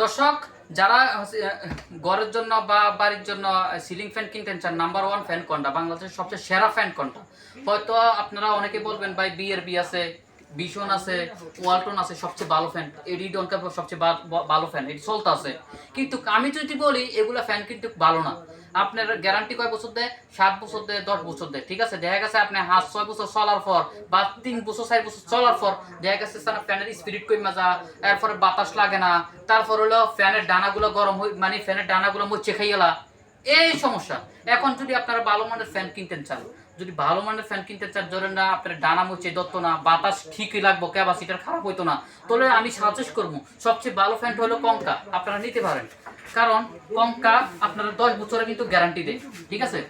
দর্শক, যারা ঘরের জন্য বা বাড়ির জন্য সিলিং ফ্যান কিনতেন চান নাম্বার ওয়ান ফ্যান কোনটা? বাংলাদেশের সবচেয়ে সেরা ফ্যান কোনটা? হয়তো আপনারা অনেকে বলবেন, ভাই বিয়ের বি আছে বিশন আছে ওয়ালটন আছে, সবচেয়ে ভালো ফ্যান এডি ডনকার সবচেয়ে ভালো ফ্যান এটি চলতে আছে। কিন্তু আমি যদি বলি, এগুলা ফ্যান কিন্তু ভালো না। আপনার গ্যারান্টি কয় বছর দেয়? সাত বছর দেয়, দশ বছর দেয়। ঠিক আছে? দেখা গেছে আপনি হাত ছয় বছর চলার পর বা তিন বছর, চার বছর চলার পর দেখা গেছে স্যার ফ্যানের স্পিরিট কমে যা, এরপরে বাতাস লাগে না। তারপর হলো ফ্যানের ডানাগুলো গরম হয়ে মানে ফ্যানের ডানাগুলো মুচ্ছে খাইয়েলা এই সমস্যা। এখন যদি আপনারা ভালো মানের ফ্যান কিনতেন চান, যদি ভালো মানের ফ্যান কিনতে চান, ধরেন না আপনার ডানা মুচ্ছে দত্ত না, বাতাস ঠিকই লাগবো ক্যাপাসিটার খারাপ হইতো না, তাহলে আমি সাজেস্ট করব, সবচেয়ে ভালো ফ্যানটা হলো কঙ্কা। আপনারা নিতে পারেন। কারণ কঙ্কা আপনারা দশ বছরের কিন্তু গ্যারান্টি দেয়, ঠিক আছে?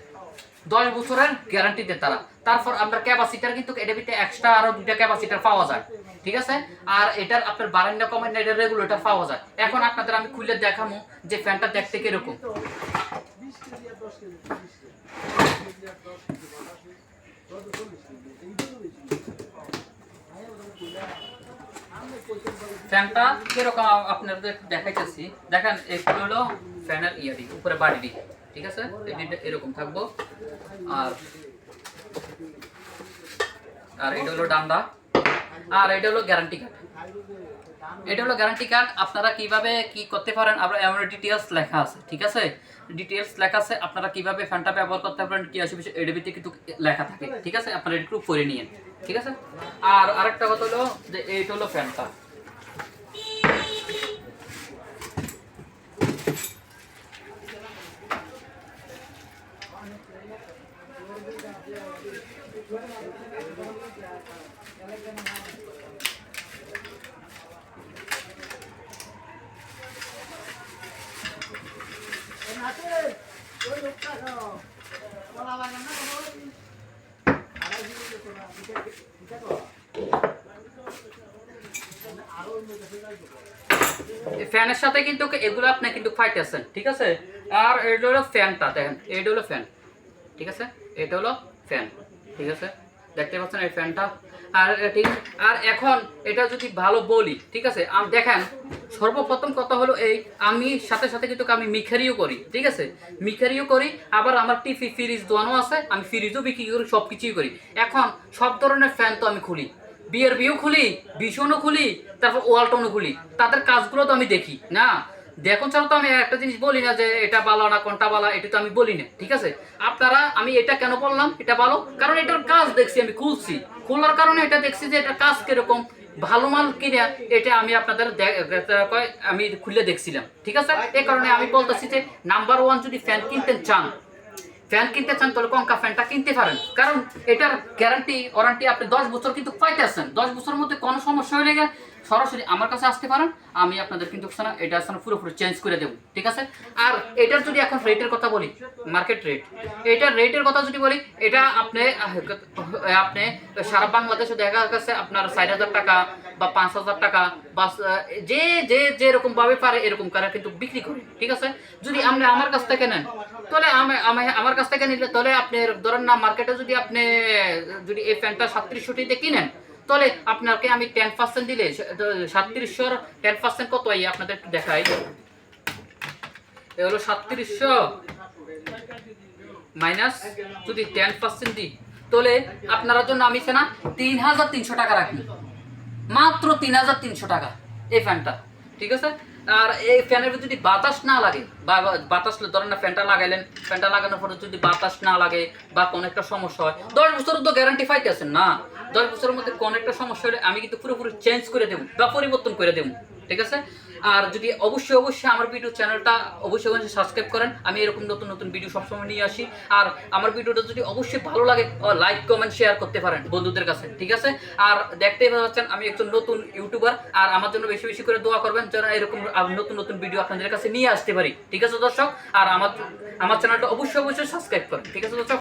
দশ বছরের গ্যারান্টি দেয় তারা। তারপর আপনার ক্যাপাসিটার কিন্তু এটা ভিতরে এক্সট্রা আরও দুইটা ক্যাপাসিটার পাওয়া যায়, ঠিক আছে? আর এটার আপনার বারান্দা কমেন্ট এটা রেগুলেটর পাওয়া যায়। এখন আপনাদের আমি খুলে দেখামো যে ফ্যানটা দেখতে কীরকম। ফ্যানটা কীরকম আপনাদের দেখাইতেছি। দেখেন এগুলো হলো ফ্যানের ইয়ারি উপরে বাড়ি ঠিক আছে? এরকম থাকব। আর আর এটা হলো ডান্ডা। আর এটা হলো গ্যারান্টি কার্ড এটা হলো গ্যারান্টি কার্ড আপনারা কীভাবে কি করতে পারেন আমরা এমন ডিটেলস লেখা আছে, ঠিক আছে? ডিটেলস লেখা আছে, আপনারা কীভাবে ফ্যানটা ব্যবহার করতে পারেন, কি আসবে এডিবিতে কিন্তু লেখা থাকে, ঠিক আছে? আপনারা একটু পড়ে নিয়েন, ঠিক আছে? আর আরেকটা কথা হলো যে এইটা হলো ফ্যানটা ফ্যানের সাথে কিন্তু এগুলো আপনি কিন্তু পাইতেছেন ঠিক আছে? আর এটা হলো ফ্যানটা, দেখেন, এটা হলো ফ্যান, ঠিক আছে? এটা হলো ফ্যান, ঠিক আছে? দেখতে পাচ্ছেন এই ফ্যানটা? আর ঠিক আর এখন এটা যদি ভালো বলি, ঠিক আছে? আম- দেখেন সর্বপ্রথম কথা হলো এই আমি সাথে সাথে কিন্তু আমি মিখারিও করি, ঠিক আছে? মিখারিও করি, আবার আমার টিভি ফ্রিজ দোয়ানো আছে, আমি ফ্রিজও বিক্রি করি সব কিছুই করি। এখন সব ধরনের ফ্যান তো আমি খুলি। বিয়ের বিয়েও খুলি ভীষণও খুলি, তারপর ওয়ালটনও খুলি। তাদের কাজগুলো তো আমি দেখি, না? দেখুন ছাড়া তো আমি একটা জিনিস বলি না যে এটা ভালো না, কোনটা ভালো, এটা তো আমি বলি না, ঠিক আছে? আপনারা, আমি এটা কেন বললাম? এটা ভালো, কারণ এটার কাজ দেখছি, আমি খুলছি। খোলার কারণে এটা দেখছি যে এটা কাজ কীরকম ভালো মাল কিনে এটা আমি আপনাদের আমি খুলে দেখছিলাম। ঠিক আছে? এই কারণে আমি বলতেছি যে নাম্বার ওয়ান যদি ফ্যান কিনতে চান ফ্যান কিনতে চান, তাহলে কঙ্কা ফ্যানটা কিনতে পারেন। কারণ এটার গ্যারান্টি ওয়ারান্টি আপনি দশ বছর কিন্তু পাইতেছেন। দশ বছরের মধ্যে কোনো সমস্যা হয়ে গেলে সরাসরি আমার কাছে আসতে পারেন, আমি আপনাদের কিন্তু এটা আসলে পুরোপুরি চেঞ্জ করে দেবো, ঠিক আছে? আর এটার যদি এখন রেটের কথা বলি মার্কেট রেট এটার রেটের কথা যদি বলি, এটা আপনি আপনি সারা বাংলাদেশে দেখা গেছে আপনার ষাট হাজার টাকা বা পাঁচ হাজার টাকা বা, যে যে যেরকম ভাবে পারে এরকম করে কিন্তু বিক্রি করে, ঠিক আছে? যদি আপনি আমার কাছ থেকে নেন, তাহলে আমি- আমার কাছ থেকে নিলে, তাহলে আপনি ধরেন না মার্কেটে যদি আপনি, যদি এই প্যান্টটা সাতত্রিশশোটিতে কিনেন তাহলে আপনাকে আমি টেন পার্সেন্ট দিলে সাতত্রিশশোর টেন পার্সেন্ট কত এই আপনাদের একটু দেখাই। এ হলো সাতত্রিশশো মাইনাস যদি টেন পার্সেন্ট দিই, তাহলে আপনার জন্য আমি না তিন হাজার তিনশো টাকা রাখি। মাত্র তিন হাজার তিনশো টাকা এই ফ্যানটা ঠিক আছে? আর এই ফ্যানের যদি বাতাস না লাগে, বা বাতাস ধরেন না ফ্যানটা লাগাইলেন ফ্যানটা লাগানোর পরে যদি বাতাস না লাগে, বা কোনো একটা সমস্যা হয়, দশ বছরের তো গ্যারান্টি পাইতেছেন না। দশ বছরের মধ্যে কোনো একটা সমস্যা হলে আমি কিন্তু পুরোপুরি চেঞ্জ করে দেবো বা পরিবর্তন করে দেবো, ঠিক আছে? আর যদি অবশ্যই অবশ্যই আমার ভিডিও চ্যানেলটা অবশ্যই অবশ্যই সাবস্ক্রাইব করেন। আমি এরকম নতুন নতুন ভিডিও সবসময় নিয়ে আসি। আর আমার ভিডিওটা যদি অবশ্যই ভালো লাগে লাইক কমেন্ট শেয়ার করতে পারেন বন্ধুদের কাছে, ঠিক আছে? আর দেখতেই পাচ্ছেন, আমি একজন নতুন ইউটিউবার আর আমার জন্য বেশি বেশি করে দোয়া করবেন যেন এরকম নতুন নতুন ভিডিও আপনাদের কাছে নিয়ে আসতে পারি, ঠিক আছে দর্শক? আর আমার আমার চ্যানেলটা অবশ্যই অবশ্যই সাবস্ক্রাইব করেন, ঠিক আছে দর্শক?